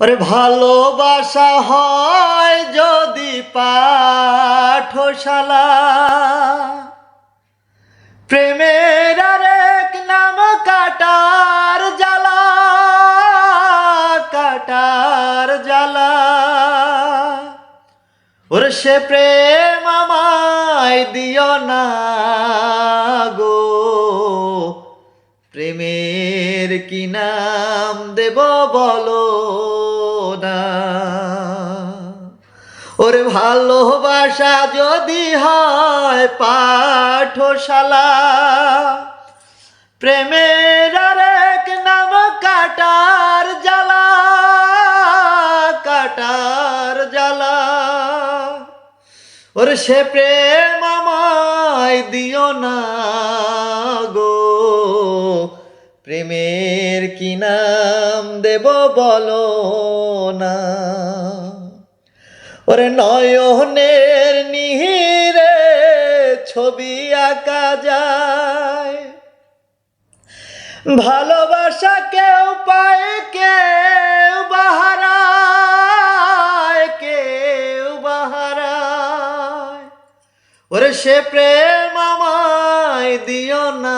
ওরে ভালোবাসা হয় যদি পাঠশালা। প্রেমের আরেক নাম কাটার জ্বালা কাটার জ্বালা। ওরে সে প্রেম আমায় দিও না গো, প্রেমের কি নাম দেব বলো? না। ওরে ভালোবাসা যদি হয় পাঠশালা, প্রেমের আরেক নাম কাটার জ্বালা কাটার জ্বালা। ওরে সে প্রেম আমায় দিও না গো। প্রেমের কি নাম দেব বলো না। ওরে নয়নের নিহিরে ছবি আঁকা যায়। ভালোবাসা কেউ পায়, কেউ বাহারায় কেউ বাহারায়। ওরে সে প্রেম আমায় দিও না।